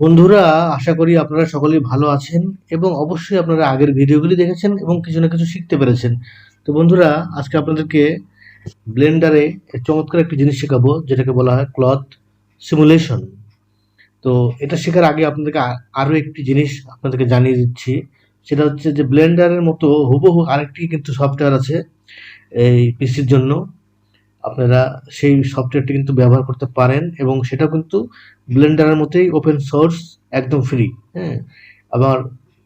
বন্ধুরা, আশা করি আপনারা সকলেই ভালো আছেন এবং অবশ্যই আপনারা আগের ভিডিওগুলি দেখেছেন এবং কিছু না কিছু শিখতে পেরেছেন। তো বন্ধুরা, আজকে আপনাদেরকে ব্লেন্ডারে চমৎকার একটি জিনিস শেখাবো, যেটাকে বলা হয় ক্লথ সিমুলেশন। তো এটা শেখার আগে আপনাদেরকে আরও একটি জিনিস আপনাদেরকে জানিয়ে দিচ্ছি। সেটা হচ্ছে যে ব্লেন্ডারের মতো হুবহু আরেকটি কিন্তু সফটওয়্যার আছে এই পিসির জন্য। আপনারা সেই সফটওয়্যারটি কিন্তু ব্যবহার করতে পারেন এবং সেটা কিন্তু ব্লেন্ডারের মতোই ওপেন সোর্স একদম ফ্রি হ্যাঁ? আবার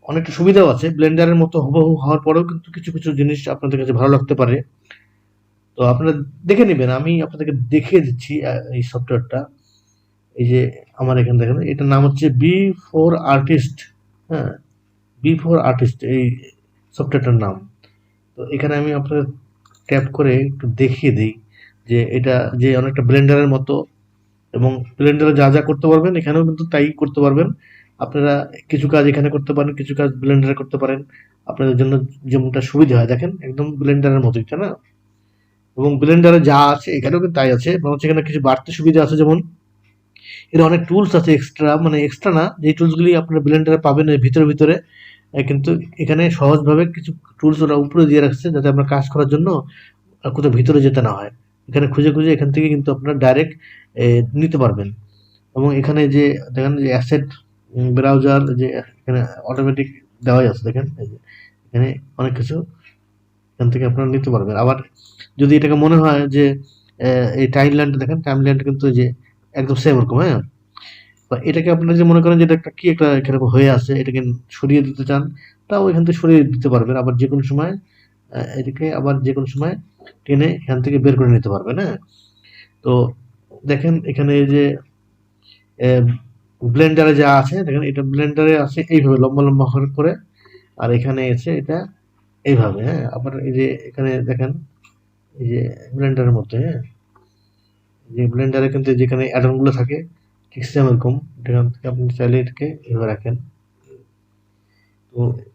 অনেকটা সুবিধাও আছে। ব্লেন্ডারের মতো হুবহু হওয়ার পরেও কিন্তু কিছু কিছু জিনিস আপনাদের কাছে ভালো লাগতে পারে। তো আপনারা দেখে নেবেন, আমি আপনাদেরকে দেখিয়ে দিচ্ছি এই সফটওয়্যারটা এই যে আমার এখানে দেখেন, এটার নাম হচ্ছে বি ফোর আর্টিস্ট হ্যাঁ? বি ফোর আর্টিস্ট এই সফটওয়্যারটার নাম। তো এখানে আমি আপনাদের ট্যাপ করে একটু দেখিয়ে দিই। যে এটা যে অনেকটা ব্লেন্ডারের মতো এবং ব্লেন্ডারে যা যা করতে পারবেন, এখানেও কিন্তু তাই করতে পারবেন। আপনারা কিছু কাজ এখানে করতে পারেন, কিছু কাজ ব্লেন্ডারে করতে পারেন। আপনাদের জন্য যেমনটা সুবিধা হয়, দেখেন একদম ব্লেন্ডারের মতোই, তাই না? এবং ব্লেন্ডারে যা আছে, এখানেও কিন্তু তাই আছে। এবং এখানে কিছু বাড়তি সুবিধা আছে, যেমন এর অনেক টুলস আছে এক্সট্রা মানে এক্সট্রা না যে টুলসগুলি আপনার ব্লেন্ডারে পাবেন এর ভিতরে ভিতরে কিন্তু এখানে সহজভাবে কিছু টুলস ওরা উপরে দিয়ে রাখছে, যাতে আপনার কাজ করার জন্য কোথাও ভিতরে যেতে না হয়। এখানে খুঁজে খুঁজে এখান থেকে কিন্তু আপনারা ডাইরেক্ট নিতে পারবেন। এবং এখানে যে, দেখেন যে অ্যাসেট ব্রাউজার যে, এখানে অটোমেটিক দেওয়াই আছে, দেখেন এখানে অনেক কিছু এখান থেকে আপনারা নিতে পারবেন। আবার যদি এটাকে মনে হয় যে এই টাইমল্যান্ড দেখেন টাইম টাইমল্যান্ড কিন্তু যে একদম সেম এরকম হ্যাঁ? বা এটাকে আপনারা যে মনে করেন যে এটা একটা, কি একটা এখানে হয়ে আছে, এটাকে সরিয়ে দিতে চান, তাও এখান থেকে সরিয়ে দিতে পারবেন। আবার যে কোনো সময় এটাকে আবার যে কোনো সময় টেনে এখান থেকে বের করে নিতে পারবেন হ্যাঁ? তো দেখেন এখানে যে ব্লেন্ডারে যা আছে, দেখেন এটা ব্লেন্ডারে আছে এইভাবে লম্বা লম্বা করে আর এখানে এসে এটা এইভাবে হ্যাঁ? আবার এই যে এখানে দেখেন এই যে ব্লেন্ডারের মধ্যে হ্যাঁ? যে ব্লেন্ডারে কিন্তু যেখানে অ্যাডমগুলো থাকে, ঠিক সেম এরকম আপনি চাইলে এটাকে এভাবে রাখেন।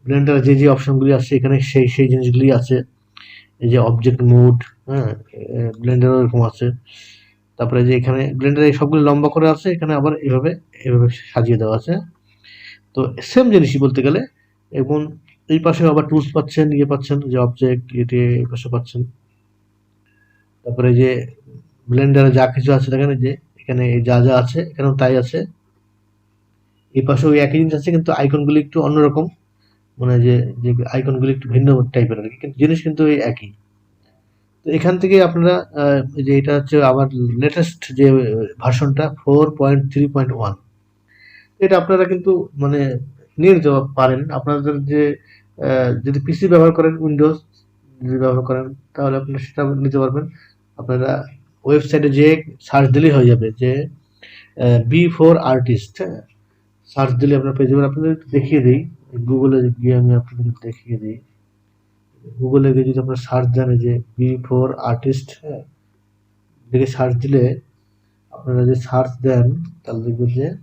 ব্লেন্ডারে যে যে অপশনগুলি আছে, এখানে সেই সেই জিনিসগুলি আছে। এই যে অবজেক্ট মুড হ্যাঁ ব্লেন্ডারও এরকম আছে। তারপরে যে এখানে ব্লেন্ডারে সবগুলো লম্বা করে আছে, এখানে আবার এভাবে এভাবে সাজিয়ে দেওয়া আছে। তো সেম জিনিসই বলতে গেলে, এবং এই পাশে আবার টুলস পাচ্ছেন ইয়ে পাচ্ছেন, যে অবজেক্ট এটি এই পাশে পাচ্ছেন। তারপরে যে ব্লেন্ডারে যা কিছু আছে, দেখেন যে এখানে যা যা আছে, এখানেও তাই আছে। এই পাশেও একই জিনিস আছে, কিন্তু আইকনগুলি একটু অন্যরকম। মানে যে যে আইকনগুলি একটু ভিন্ন টাইপের আর কি, কিন্তু জিনিস কিন্তু একই। তো এখান থেকে আপনারা যে এটা হচ্ছে আমার লেটেস্ট যে ভার্সনটা four point three point one এটা আপনারা কিন্তু মানে নিয়ে নিতে পারেন। আপনাদের যে যদি পিসি ব্যবহার করেন উইন্ডোজ যদি ব্যবহার করেন, তাহলে আপনারা সেটা নিতে পারবেন। আপনারা ওয়েবসাইটে যে সার্চ দিলেই হয়ে যাবে যে বি ফোর আর্টিস্ট সার্চ দিলে আপনার পেয়ে যাবেন। আপনাদের দেখিয়ে দিই। গুগলে গিয়ে আমি আপনাদের দেখিয়ে দিই। গুগলে গিয়ে যদি আপনারা সার্চ দেন এই যে বি ফোর আর্টিস্ট হ্যাঁ দেখে সার্চ দিলে আপনারা যে সার্চ দেন, তাহলে দেখবেন যে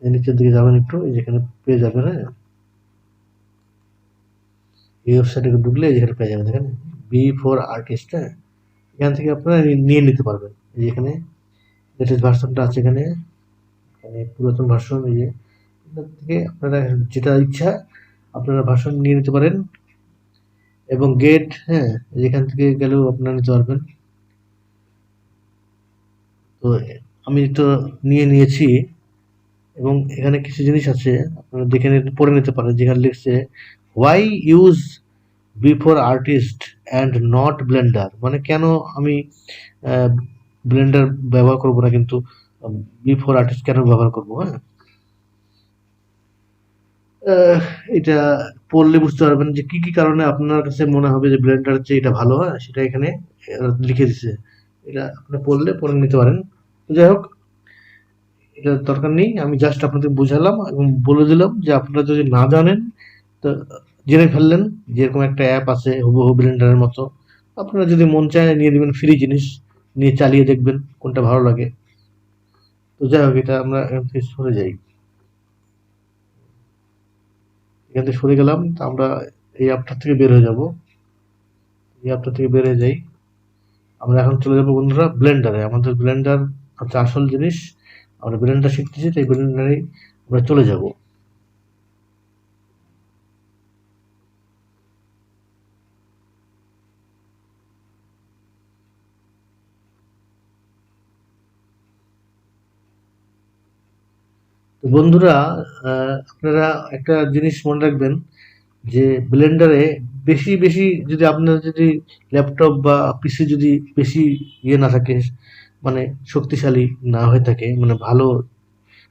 এই নিচের দিকে যাবেন একটু, এই যেখানে পেয়ে যাবেন হ্যাঁ। এই ওয়েবসাইটে ঢুকলে এই যেখানে পেয়ে যাবেন, দেখেন বি ফোর আর্টিস্ট হ্যাঁ। এখান থেকে আপনারা নি- নিয়ে নিতে পারবেন। এই যে এখানে লেটেস্ট ভার্সনটা আছে এখানে। এখানে পুরাতন এই যে থেকে আপনারা যেটা ইচ্ছা আপনারা ভার্সন নিয়ে নিতে পারেন। এবং গেট হ্যাঁ যেখান থেকে গেলেও আপনারা নিতে পারবেন। তো আমি তো নিয়ে নিয়েছি। এবং এখানে কিছু জিনিস আছে, আপনারা দেখে পড়ে নিতে পারেন, যেখানে লিখছে why use before artist and not blender মানে কেন আমি ব্লেন্ডার ব্যবহার করব না কিন্তু বিফোর আর্টিস্ট কেন ব্যবহার করব হ্যাঁ? এটা পড়লে বুঝতে পারবেন যে কি কি কারণে আপনার কাছে মনে হবে যে ব্লেন্ডার চেয়ে এটা ভালো, হয়? সেটা এখানে লিখে দিছে। এটা আপনি পড়লে পড়ে নিতে পারেন। যাই হোক, এটা দরকার নেই। আমি জাস্ট আপনাদের বুঝালাম এবং বলে দিলাম যে আপনারা যদি না জানেন, তো জেনে ফেললেন যে এরকম একটা অ্যাপ আছে হুবহু ব্লেন্ডারের মতো। আপনারা যদি মন চায় নিয়ে দিবেন ফ্রি জিনিস, নিয়ে চালিয়ে দেখবেন কোনটা ভালো লাগে। তো যাই হোক, এটা আমরা এখান থেকে সরে যাই। এখান থেকে সরে গেলাম, তো আমরা এই আপটার থেকে বের হয়ে যাব। এই আপটার থেকে বের হয়ে যাই। আমরা এখন চলে যাব বন্ধুরা ব্লেন্ডারে। আমাদের ব্লেন্ডার হচ্ছে আসল জিনিস। আমরা ব্লেন্ডার শিখতেছি তাই ব্লেন্ডারে আমরা চলে যাব। বন্ধুরা আপনারা একটা জিনিস মনে রাখবেন, যে ব্লেন্ডারে বেশি বেশি যদি আপনার যদি ল্যাপটপ বা পিসি যদি বেশি ইয়ে না থাকে মানে শক্তিশালী না হয়ে থাকে মানে ভালো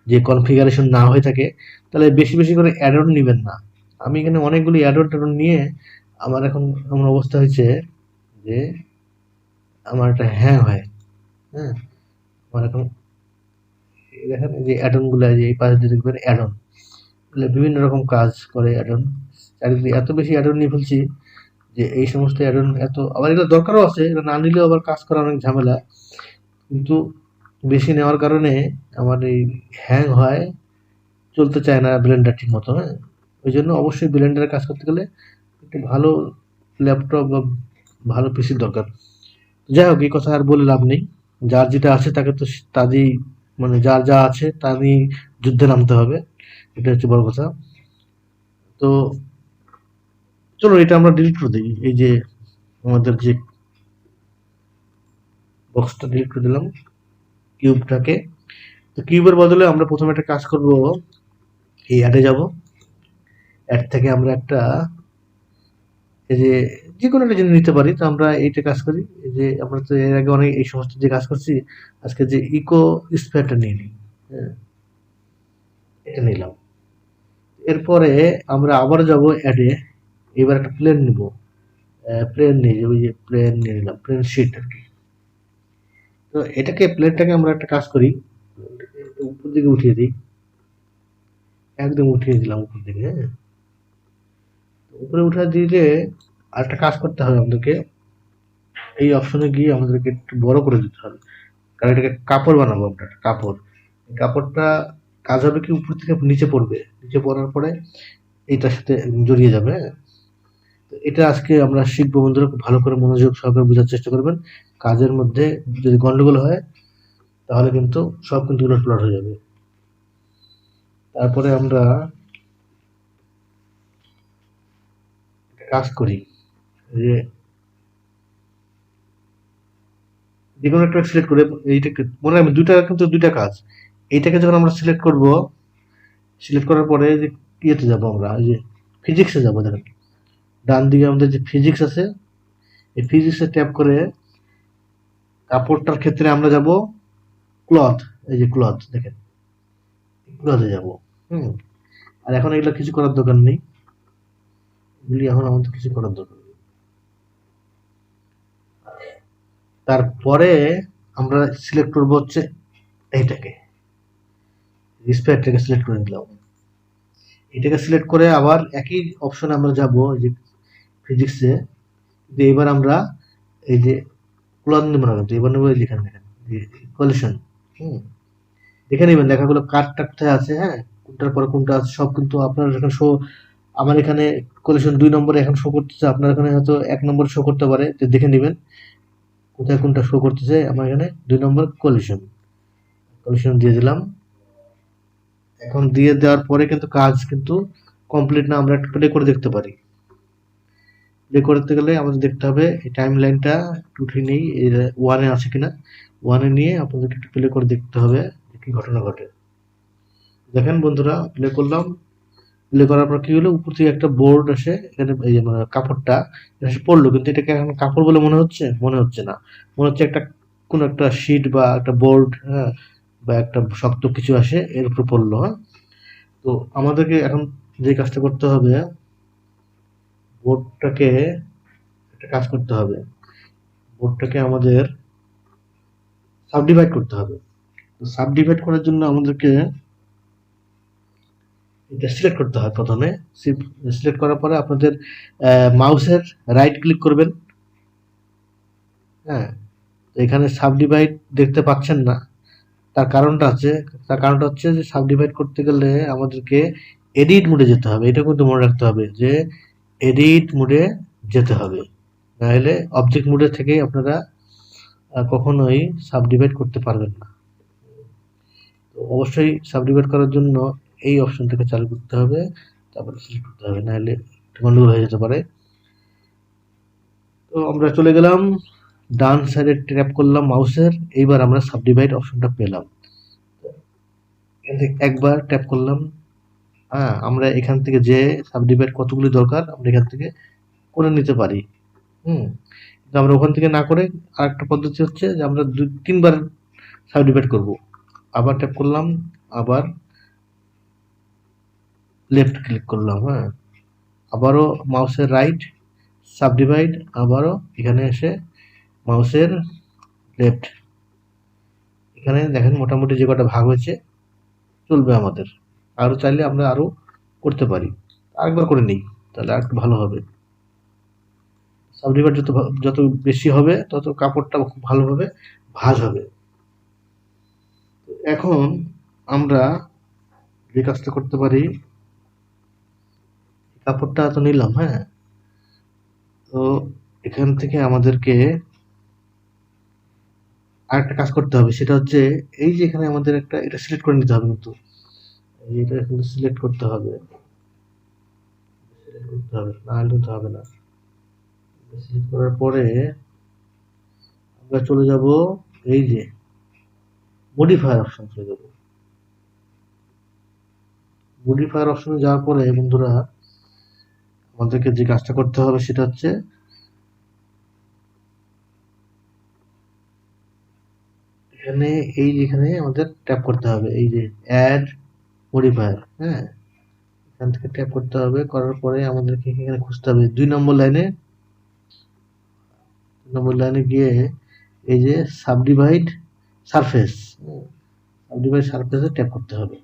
যে কনফিগারেশন না হয়ে থাকে, তাহলে বেশি বেশি করে অ্যাডন নেবেন না। আমি এখানে অনেকগুলি অ্যাডন ট্যাডন নিয়ে আমার এখন এমন অবস্থা হয়েছে যে আমার একটা হ্যাং হয় হ্যাঁ? আমার এখন দেখেন যে অ্যাডনগুলো যে এই পাশে দিয়ে দেখবেন অ্যাডন বিভিন্ন রকম কাজ করে অ্যাডন চারিদিকে এত বেশি অ্যাডন নিয়ে ফেলছি যে এই সমস্ত অ্যাডন এত, আবার এগুলো দরকারও আছে এটা না নিলেও আবার কাজ করা অনেক ঝামেলা। কিন্তু বেশি নেওয়ার কারণে আমার এই হ্যাং হয়, চলতে চায় না ব্লেন্ডার ঠিক মতো হ্যাঁ? ওই জন্য অবশ্যই ব্লেন্ডারে কাজ করতে গেলে একটু ভালো ল্যাপটপ বা ভালো পিসির দরকার। যাই হোক, এই কথা আর বলে লাভ নেই। যার যেটা আছে তাকে তো তাদেরই মানে যার যা আছে তা নিয়ে যুদ্ধে নামতে হবে। এটা হচ্ছে বড় কথা। তো চলো এটা আমরা ডিলিট করে দিই। এই যে আমাদের যে বক্সটা ডিলিট করে দিলাম কিউবটাকে তো কিউবের বদলে আমরা প্রথমে একটা কাজ করব। এই অ্যাডে যাব। অ্যাড থেকে আমরা একটা এই যে যে কোনো একটা জিনিস নিতে পারি। তো আমরা এইটা কাজ করি যে আমরা তো এর আগে অনেক এই সমস্ত যে কাজ করছি, আজকে যে ইকো স্পেয়ারটা নিয়ে নিই। হ্যাঁ এটা নিলাম। এরপরে আমরা আবার যাব অ্যাডে এবার একটা প্লেন নিব। প্লেন নিয়ে ওই যে প্লেন নিয়ে নিলাম প্লেন শিট আর কি। তো এটাকে প্লেনটাকে আমরা একটা কাজ করি। উপর দিকে উঠিয়ে দিই। একদম উঠিয়ে দিলাম উপর দিকে হ্যাঁ। উপরে উঠা দিলে আরেকটা কাজ করতে হবে আমাদেরকে। এই অপশনে গিয়ে আমাদেরকে একটু বড় করে দিতে হবে। কারণ এটাকে কাপড় বানাবো আমরা কাপড়। কাপড়টা কাজ হবে কি উপর থেকে নিচে পড়বে। নিচে পড়ার পরে এইটার সাথে জড়িয়ে যাবে হ্যাঁ? তো এটা আজকে আমরা শিখব বন্ধুরা, খুব ভালো করে মনোযোগ সহকারে বোঝার চেষ্টা করবেন। কাজের মধ্যে যদি গন্ডগোল হয়, তাহলে কিন্তু সব কিন্তু উলট পালট হয়ে যাবে। তারপরে আমরা কাজ করি। যে যে কোনো একটা সিলেক্ট করে এইটাকে, মনে রাখবেন দুইটা কিন্তু দুইটা কাজ। এইটাকে যখন আমরা সিলেক্ট করব সিলেক্ট করার পরে যে ইয়েতে যাব আমরা যে ফিজিক্সে যাব দেখেন। ডান দিকে আমাদের যে ফিজিক্স আছে, এই ফিজিক্সে ট্যাপ করে কাপড়টার ক্ষেত্রে আমরা যাব ক্লথ এই যে ক্লথ দেখেন। ক্লথে যাব, হুম। আর এখন এগুলো কিছু করার দরকার নেই। এগুলি এখন আমাদের কিছু করার দরকার নেই তারপরে আমরা সিলেক্ট করব হচ্ছে এইটাকে। স্পেয়ারটাকে সিলেক্ট করে নিলাম। এটাকে সিলেক্ট করে আবার একই অপশনে আমরা যাব যে ফিজিক্সে কিন্তু এবার আমরা এই যে ক্লন নেব না কিন্তু, এবার নেব এই যেখানে দেখেন কলিশন হুম। দেখে নেবেন, লেখাগুলো কারটা কোথায় আছে হ্যাঁ? কোনটার পরে কোনটা আছে, সব কিন্তু আপনার এখানে শো আমার এখানে কলিশন দুই নম্বরে এখন শো করতেছে, আপনার এখানে হয়তো এক নম্বর শো করতে পারে দেখে নেবেন। কোথায় কোনটা শো করতেছে আমার এখানে দুই নম্বর কলিশন কলিশন দিয়ে দিলাম। এখন দিয়ে দেওয়ার পরে কিন্তু কাজ কিন্তু কমপ্লিট না, আমরা একটা প্লে করে দেখতে পারি। প্লে করতে গেলে আমাদের দেখতে হবে এই টাইম লাইনটা একটু উঠিয়ে নেই ওয়ানে আছে কিনা। ওয়ানে নিয়ে আপনাদেরকে একটু প্লে করে দেখতে হবে কি ঘটনা ঘটে। দেখেন বন্ধুরা প্লে করলাম। প্লে করার পর কি হলো? উপর থেকে একটা বোর্ড আসে, এখানে এই মানে কাপড়টা এসে পড়ল, কিন্তু এটাকে এখন কাপড় বলে মনে হচ্ছে? মনে হচ্ছে না। মনে হচ্ছে একটা, কোনো একটা শিট বা একটা বোর্ড হ্যাঁ বা একটা শক্ত কিছু আসে, এর উপর পড়ল হ্যাঁ? তো আমাদেরকে এখন যে কাজটা করতে হবে বোর্ডটাকে একটা কাজ করতে হবে। বোর্ডটাকে আমাদের সাবডিভাইড করতে হবে। সাবডিভাইড করার জন্য আমাদেরকে এটা সিলেক্ট করতে হয় প্রথমে। সিলেক্ট করার পরে আপনাদের মাউসের রাইট ক্লিক করবেন। হ্যাঁ এখানে সাবডিভাইড দেখতে পাচ্ছেন না। তার কারণটা আছে, তার কারণটা হচ্ছে যে সাবডিভাইড করতে গেলে আমাদেরকে এডিট মোডে যেতে হবে। এটা কিন্তু মনে রাখতে হবে যে এডিট মোডে যেতে হবে। নাহলে অবজেক্ট মোডে থেকে আপনারা কখনোই সাবডিভাইড করতে পারবেন না। তো অবশ্যই সাবডিভাইড করার জন্য এই অপশনটাকে চালু করতে হবে, তারপরে সিলেক্ট করতে হবে, নাহলে গন্ডগোল হয়ে যেতে পারে। তো আমরা চলে গেলাম, ডান সাইডে ট্যাপ করলাম মাউসের এইবার আমরা সাবডিভাইড অপশনটা পেলাম। একবার ট্যাপ করলাম। হ্যাঁ আমরা এখান থেকে যে সাবডিভাইড কতগুলি দরকার, আমরা এখান থেকে করে নিতে পারি। হুম আমরা ওখান থেকে না করে আরেকটা পদ্ধতি হচ্ছে যে আমরা দুই তিনবার সাবডিভাইড করব। আবার ট্যাপ করলাম, আবার লেফট ক্লিক করলাম হ্যাঁ? আবারও মাউসের রাইট সাবডিভাইড আবারও এখানে এসে মাউসের লেফট এখানে দেখেন মোটামুটি যে কটা ভাগ হয়েছে, চলবে আমাদের। আরও চাইলে আমরা আরও করতে পারি। আরেকবার করে নিই, তাহলে আর ভালো হবে। সাবডিভাইড যত যত বেশি হবে, তত কাপড়টা খুব ভালোভাবে ভাঁজ হবে। এখন আমরা যে কাজটা করতে পারি কাপড়টা তো নিলাম হ্যাঁ? তো এখান থেকে আমাদেরকে আরেকটা কাজ করতে হবে, সেটা হচ্ছে এই যে এখানে আমাদের একটা, এটা সিলেক্ট করে নিতে হবে কিন্তু। এটা কিন্তু সিলেক্ট করতে হবে। না হবে না। সিলেক্ট করার পরে আমরা চলে যাব এই যে মডিফায়ার অপশন চলে যাব। মডিফায়ার অপশনে যাওয়ার পরে বন্ধুরা আমাদেরকে যে কাজটা করতে হবে সেটা হচ্ছে এখানে, এই যেখানে আমাদের ট্যাপ করতে হবে, এই যে অ্যাড মডিফায়ার হ্যাঁ? এখান থেকে ট্যাপ করতে হবে, করার পরে আমাদেরকে এখানে খুঁজতে হবে, দুই নম্বর লাইনে দুই নম্বর লাইনে গিয়ে এই যে সাবডিভাইড সারফেস সাবডিভাইড সারফেসে ট্যাপ করতে হবে।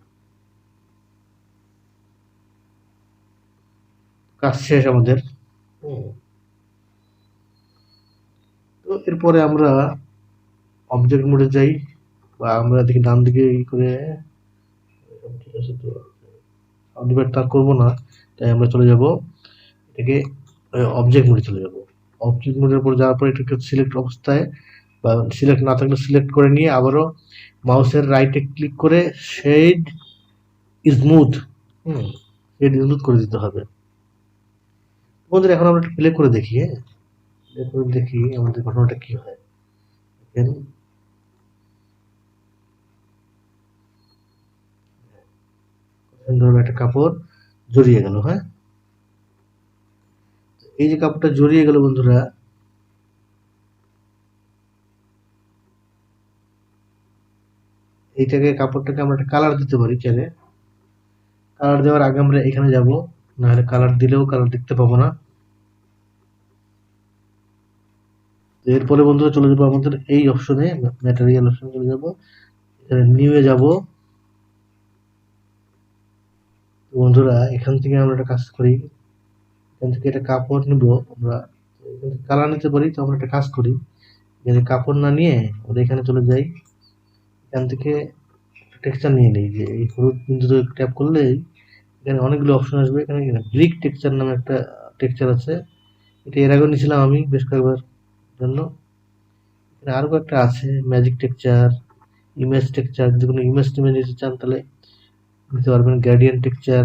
কাজ শেষ আমাদের। তো এরপরে আমরা অবজেক্ট মোডে যাই বা আমরা দেখি ডান দিকে ই করে ঠিক আছে তো সাবডিভাইড তার করব না তাই আমরা চলে যাব এটাকে অবজেক্ট মোডে চলে যাব। অবজেক্ট মোডের উপর যাওয়ার পর এটাকে সিলেক্ট অবস্থায় বা সিলেক্ট না থাকলে সিলেক্ট করে নিয়ে আবারও মাউসের রাইটে ক্লিক করে শেড স্মুথ হুম। শেড স্মুথ করে দিতে হবে। বন্ধুরা, এখন আমরা প্লে করে দেখি হ্যাঁ? দেখি আমাদের ঘটনাটা কি হয়। সুন্দর একটা কাপড় জড়িয়ে গেল হ্যাঁ? এই যে কাপড়টা জড়িয়ে গেল বন্ধুরা, এইটাকে, কাপড়টাকে আমরা একটা কালার দিতে পারি চাইলে কালার দেওয়ার আগে আমরা এখানে যাব, নাহলে কালার দিলেও কালার দেখতে পাবো না তো এরপরে বন্ধুরা চলে যাব আমাদের এই অপশনে ম্যাটেরিয়াল অপশনে চলে যাব। এখানে নিউয়ে যাব। বন্ধুরা, এখান থেকে আমরা একটা কাজ করি। এখান থেকে একটা কাপড় নিব, আমরা কালার নিতে পারি, তো আমরা একটা কাজ করি। এখানে কাপড় না নিয়ে আমরা এখানে চলে যাই। এখান থেকে টেক্সচার নিয়ে নিই, যে এই হলুদ বিন্দুতে ট্যাপ করলেই এখানে অনেকগুলো অপশন আসবে। এখানে ব্রিক টেক্সচার নামে একটা টেক্সচার আছে। এটা এর আগেও নিয়েছিলাম আমি বেশ কয়েকবার। জন্য এখানে আরও একটা আছে ম্যাজিক টেক্সচার ইমেজ টেক্সচার যদি কোনো ইমেজ টিমেজ নিতে চান তাহলে নিতে পারবেন গ্যাডিয়ান টেক্সচার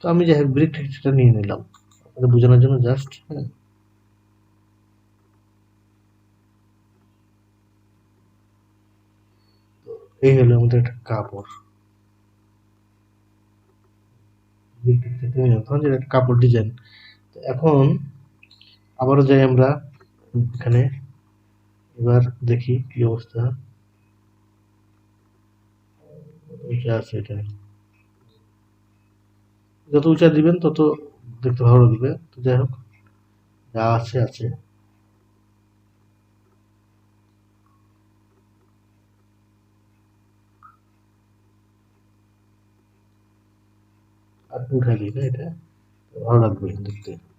তো আমি যাই হোক ব্রিক টেক্সচারটা নিয়ে নিলাম। আপনাদের বোঝানোর জন্য জাস্ট হ্যাঁ। এই হলো আমাদের একটা কাপড়। কাপড় ডিজাইন এখন আবারও যাই আমরা এখানে এবার দেখি কি অবস্থা। উঁচা আছে এটা। যত উঁচা দিবেন, তত দেখতে ভালো লাগবে তো যাই হোক, যা আছে আছে। আর একটু উঠাই দিই না এটা ভালো লাগবে দেখতে।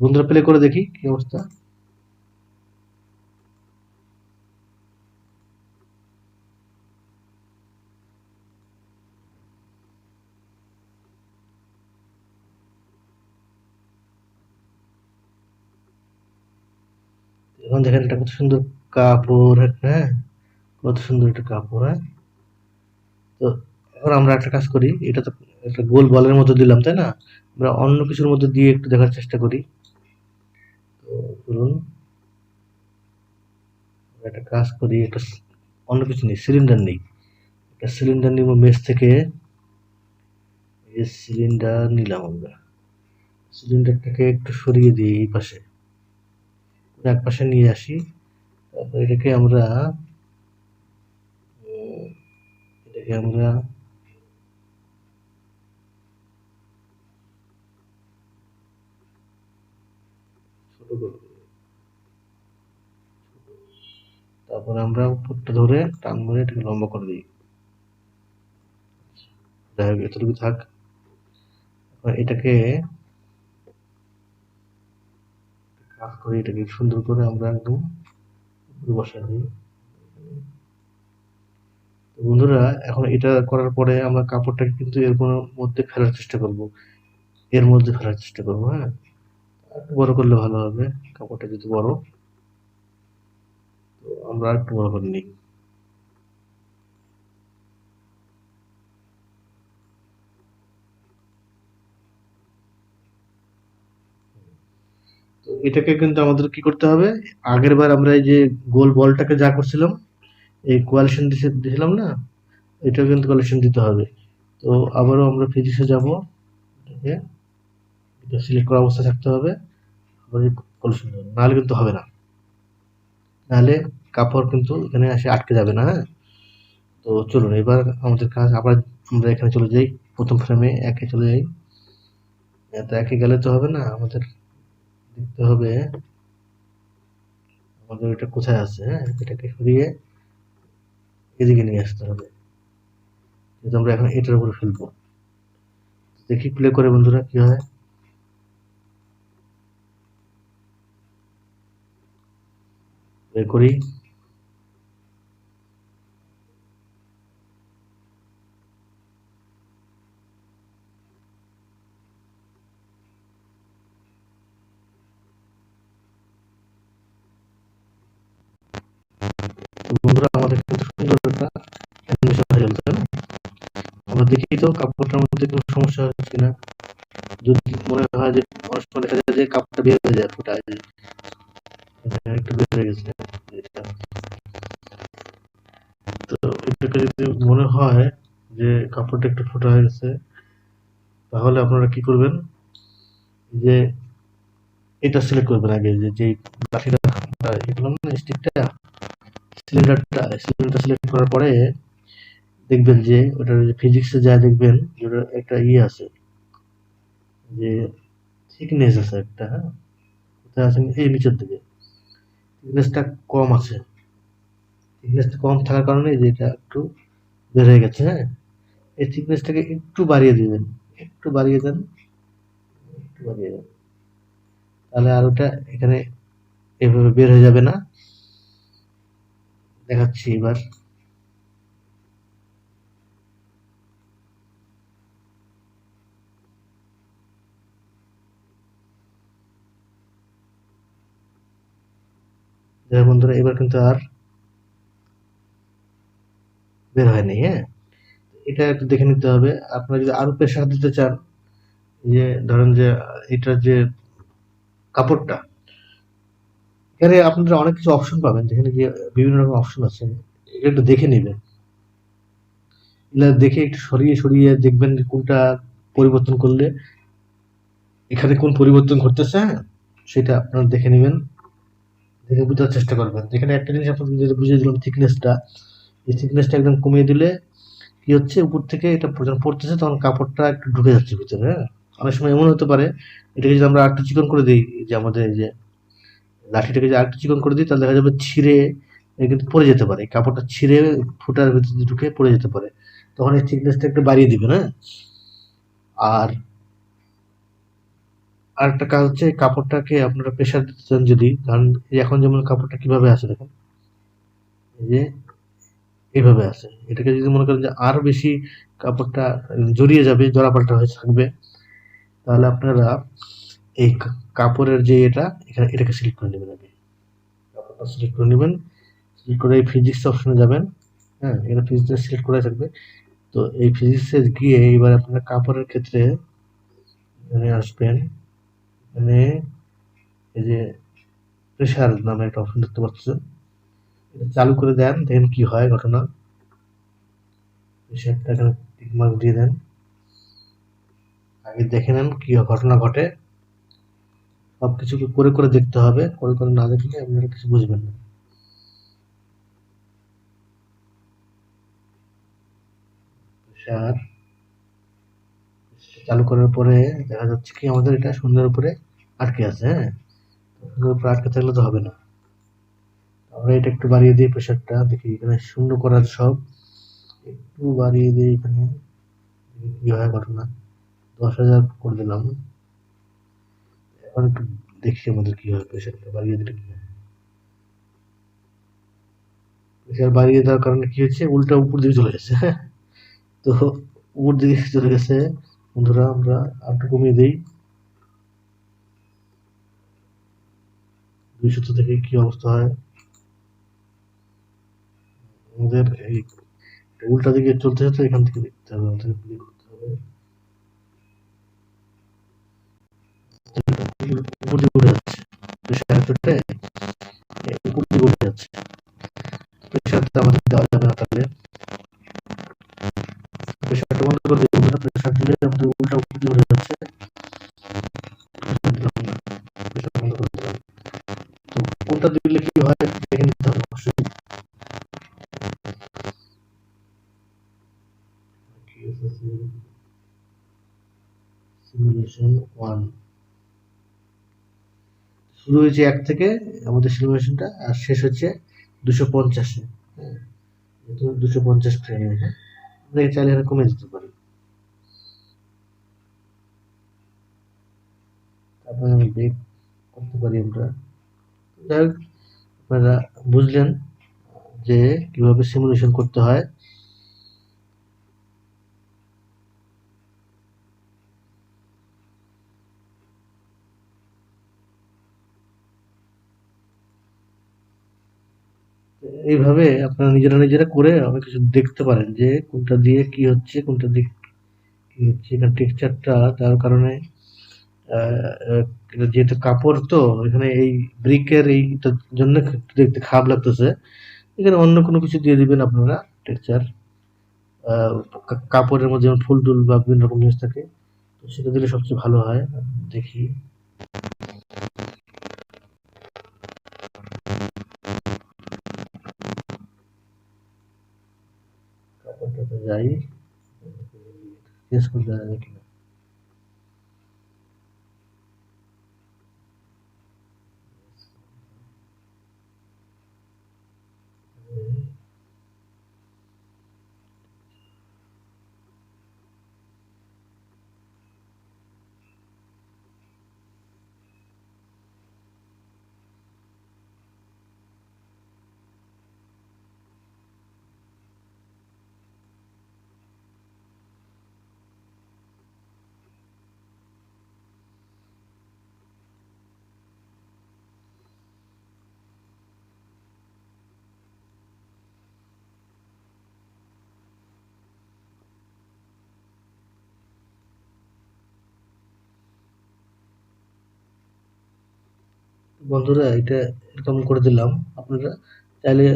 বন্ধুরা প্লে করে দেখি কি অবস্থা। এখন দেখেন এটা কত সুন্দর কাপড় হ্যাঁ? কত সুন্দর একটা কাপড় হ্যাঁ? তো এখন আমরা একটা কাজ করি, এটা তো একটা গোল বলের মধ্যে দিলাম, তাই না? আমরা অন্য কিছুর মধ্যে দিয়ে একটু দেখার চেষ্টা করি। চলুন একটা কাজ করি, একটা অন্য কিছু নেই সিলিন্ডার নেই। একটা সিলিন্ডার নিব মেস থেকে। এই সিলিন্ডার নিলাম আমরা। সিলিন্ডারটাকে একটু সরিয়ে দিই এই পাশে। এক পাশে নিয়ে আসি। তারপর এটাকে আমরা এটাকে আমরা ছোট করে দিই। তারপরে আমরা উপরটা ধরে টান মেরে এটাকে লম্বা করে দিই। যাই হোক, এতটুকু থাক। এটাকে কাজ করে এটাকে সুন্দর করে আমরা একদম বসাই দিই। বন্ধুরা, এখন এটা করার পরে আমরা কাপড়টাকে কিন্তু এর মধ্যে ফেলার চেষ্টা করব। এর মধ্যে ফেলার চেষ্টা করব হ্যাঁ? বড় করলে ভালো হবে, কাপড়টা যদি বড়। আমরা একটু বড় করে এটাকে কিন্তু আমাদের কি করতে হবে? আগের বার আমরা এই যে গোল বলটাকে যা করছিলাম, এই কোয়ালিশন দিয়েছিলাম না এটা কিন্তু কোয়ালিশন দিতে হবে। তো আবারও আমরা ফিজিক্সে যাব। এটাকে সিলেক্ট করা অবস্থায় থাকতে হবে। আবার কোয়ালিশন নাহলে কিন্তু হবে না। নাহলে কাপড় কিন্তু এখানে এসে আটকে যাবে না হ্যাঁ? তো চলুন, এবার আমাদের কাজ, আবার আমরা এখানে চলে যাই, প্রথম ফ্রেমে একে চলে যাই। এত একে গেলে তো হবে না, আমাদের দেখতে হবে আমাদের এটা কোথায় আছে হ্যাঁ? এটাকে সরিয়ে এদিকে নিয়ে আসতে হবে। যেহেতু আমরা এখন এটার উপরে ফেলব। দেখি প্লে করে বন্ধুরা কি হয়। প্লে করি। বন্ধুরা, আমাদের সুন্দর একটা অ্যানিমেশন হয়ে গেল আমরা দেখি তো কাপড়টার মধ্যে কোনো সমস্যা হচ্ছে কিনা। যদি মনে হয় যে অনেক সময় দেখা যায় যে কাপড়টা বের হয়ে যায় ফোটা গেছে। তো এটাকে যদি মনে হয় যে কাপড়টা একটু ফোটা হয়ে গেছে, তাহলে আপনারা কি করবেন? যে এটা সিলেক্ট করবেন আগে, যে যে স্টিকটা সিলিন্ডারটা সিলিন্ডারটা সিলেক্ট করার পরে দেখবেন যে ওটার ফিজিক্সে যা দেখবেন, যে ওটার একটা ইয়ে আছে, যে থিকনেস আছে একটা হ্যাঁ? আছে? এই নিচের দিকে। থিকনেসটা কম আছে। থিকনেসটা কম থাকার কারণে যেটা একটু হয়ে গেছে হ্যাঁ? এই থিকনেসটাকে একটু বাড়িয়ে দিবেন, একটু বাড়িয়ে দেন, একটু বাড়িয়ে দেন। তাহলে আর ওটা এখানে এভাবে বের হয়ে যাবে না। দেখাচ্ছি এবার। হোক বন্ধুরা, এবার কিন্তু আর বের হয়নি হ্যাঁ? এটা একটু দেখে নিতে হবে। আপনারা যদি আরও প্রেশার দিতে চান যে ধরেন যে যে কাপড়টা, এখানে আপনারা অনেক কিছু অপশন পাবেন। যেখানে যে বিভিন্ন রকম অপশন আছে। এটা একটু দেখে নেবেন। এগুলা দেখে একটু সরিয়ে সরিয়ে দেখবেন কোনটা পরিবর্তন করলে, এখানে কোন পরিবর্তন ঘটতেছে হ্যাঁ? সেটা আপনারা দেখে নেবেন। দেখে বোঝার চেষ্টা করবেন। যেখানে একটা জিনিস আপনাদের বুঝিয়ে দিলাম থিকনেসটা এই থিকনেসটা একদম কমিয়ে দিলে কি হচ্ছে? উপর থেকে এটা যখন পড়তেছে তখন কাপড়টা একটু ঢুকে যাচ্ছে ভিতরে হ্যাঁ? অনেক সময় এমন হতে পারে, এটাকে যদি আমরা একটু চিকন করে দিই যে আমাদের এই যে লাঠিটাকে যদি আরেকটু চিকন করে দিই, তাহলে দেখা যাবে ছিঁড়ে কিন্তু পড়ে যেতে পারে। কাপড়টা ছিঁড়ে ফুটার ভিতরে ঢুকে পড়ে যেতে পারে। তখন এই থিকনেসটা একটু বাড়িয়ে দিবেন হ্যাঁ? আর আরেকটা কাজ হচ্ছে কাপড়টাকে আপনারা প্রেশার দিতে চান যদি, কারণ এখন যেমন কাপড়টা কীভাবে আছে দেখেন, এই যে এইভাবে আছে এটাকে যদি মনে করেন যে আরও বেশি কাপড়টা জড়িয়ে যাবে জড়াপাল্টা হয়ে থাকবে, তাহলে আপনারা এই কাপড়ের যে এটা এখানে এটাকে সিলেক্ট করে নেবেন আগে। তারপর সিলেক্ট করে নেবেন সিলেক্ট করে এই ফিজিক্স অপশনে যাবেন হ্যাঁ এখানে ফিজিক্সটা সিলেক্ট করা থাকবে। তো এই ফিজিক্সে গিয়ে এবার আপনার কাপড়ের ক্ষেত্রে আসবেন। এখানে এই যে প্রেশার নামে একটা অপশন দেখতে পাচ্ছেন এটা চালু করে দেন, দেখেন কি হয় ঘটনা। প্রেশারটা এখানে টিক মার্ক দিয়ে দেন। আগে দেখে নেন কি ঘটনা ঘটে। সব কিছু করে করে দেখতে হবে। করে করে না দেখলে আপনারা কিছু বুঝবেন না। প্রেশার চালু করার পরে দেখা যাচ্ছে কি আমাদের এটা শূন্যের উপরে। আটকে আছে হ্যাঁ? আটকে থাকলে তো হবে না। আমরা এটা একটু বাড়িয়ে দিই প্রেশারটা দেখি এখানে শূন্য করার সব। একটু বাড়িয়ে দিই এখানে কি হয় ঘটনা। দশ হাজার করে দিলাম। এখন একটু দেখি আমাদের কি হয় প্রেশারটা বাড়িয়ে দিলে কি হয়। প্রেশার বাড়িয়ে দেওয়ার কারণে কি হচ্ছে, উল্টা উপর দিকে চলে গেছে তো উপর দিকে চলে গেছে। বন্ধুরা, আমরা আরেকটু কমিয়ে দিই। দুইশত থেকে কি অবস্থা হয়? আমাদের এই উল্টা দিকে চলতে হচ্ছে এখান থেকে দেখতে হবে, আমাদের ক্লিক করতে হবে। উপর দিকে উঠে যাচ্ছে। দুশো চোটে উপর দিকে উঠে যাচ্ছে। শুরু হয়েছে এক থেকে আমাদের সিমুলেশনটা আর শেষ হচ্ছে দুশো পঞ্চাশে। হ্যাঁ দুশো পঞ্চাশ ফ্রেমে হ্যাঁ চাইলে এখানে কমে দিতে পারি তারপরে আমি ব্রেক করতে পারি আমরা। যাই হোক, আপনারা বুঝলেন যে কীভাবে সিমুলেশন করতে হয়। এইভাবে আপনারা নিজেরা নিজেরা করে অনেক কিছু দেখতে পারেন যে কোনটা দিয়ে কি হচ্ছে, কোনটা দিয়ে কি হচ্ছে। এখানে টেক্সচারটা তার কারণে যেহেতু কাপড় তো, এখানে এই ব্রিকের এইটার জন্য দেখতে খারাপ লাগতেছে। এখানে অন্য কোনো কিছু দিয়ে দিবেন আপনারা টেক্সচার কাপড়ের মধ্যে যেমন ফুল টুল বা বিভিন্ন রকম জিনিস থাকে, তো সেটা দিলে সবচেয়ে ভালো হয়। দেখি। কাপড়টাতে যাই চেঞ্জ বন্ধুরা, এটা এরকম করে দিলাম। আপনারা চাইলে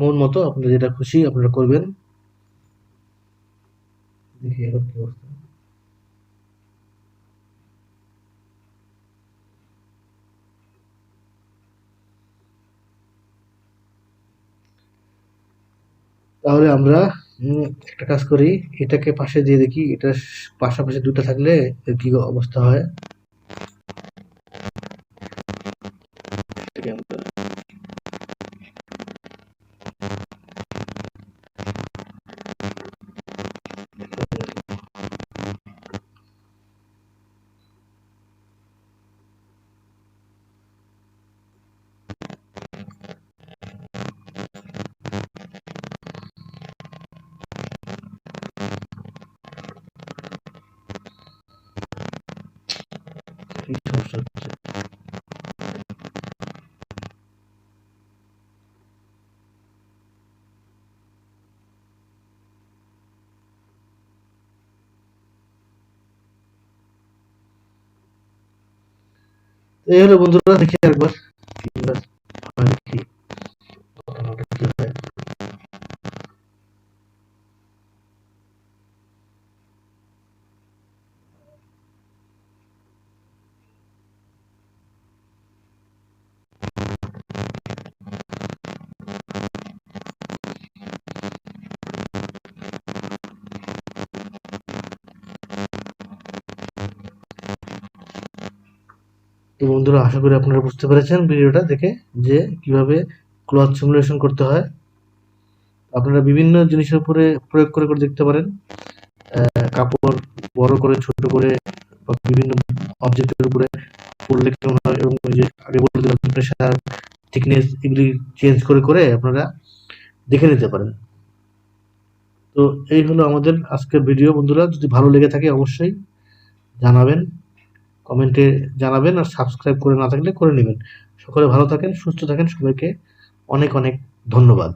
মন মতো আপনারা যেটা খুশি আপনারা করবেন। দেখি এবার কি অবস্থা। তাহলে আমরা একটা কাজ করি। এটাকে পাশে দিয়ে দেখি এটা পাশাপাশি দুটো থাকলে কি অবস্থা হয়। তো এই হলো বন্ধুরা দেখি একবার তো বন্ধুরা, আশা করি আপনারা বুঝতে পেরেছেন ভিডিওটা দেখে যে কীভাবে ক্লথ সিমুলেশন করতে হয়। আপনারা বিভিন্ন জিনিসের উপরে প্রয়োগ করে করে দেখতে পারেন। কাপড় বড় করে, ছোট করে বা বিভিন্ন অবজেক্টের উপরে পড়লে কেমন হয় এবং যে আগে বলে দিলাম প্রেশার থিকনেস এগুলি চেঞ্জ করে করে আপনারা দেখে নিতে পারেন। তো এই হলো আমাদের আজকের ভিডিও। বন্ধুরা, যদি ভালো লেগে থাকে অবশ্যই জানাবেন। কমেন্টে জানাবেন আর সাবস্ক্রাইব করে না থাকলে করে নেবেন। সকলে ভালো থাকেন, সুস্থ থাকেন, সবাইকে অনেক অনেক ধন্যবাদ।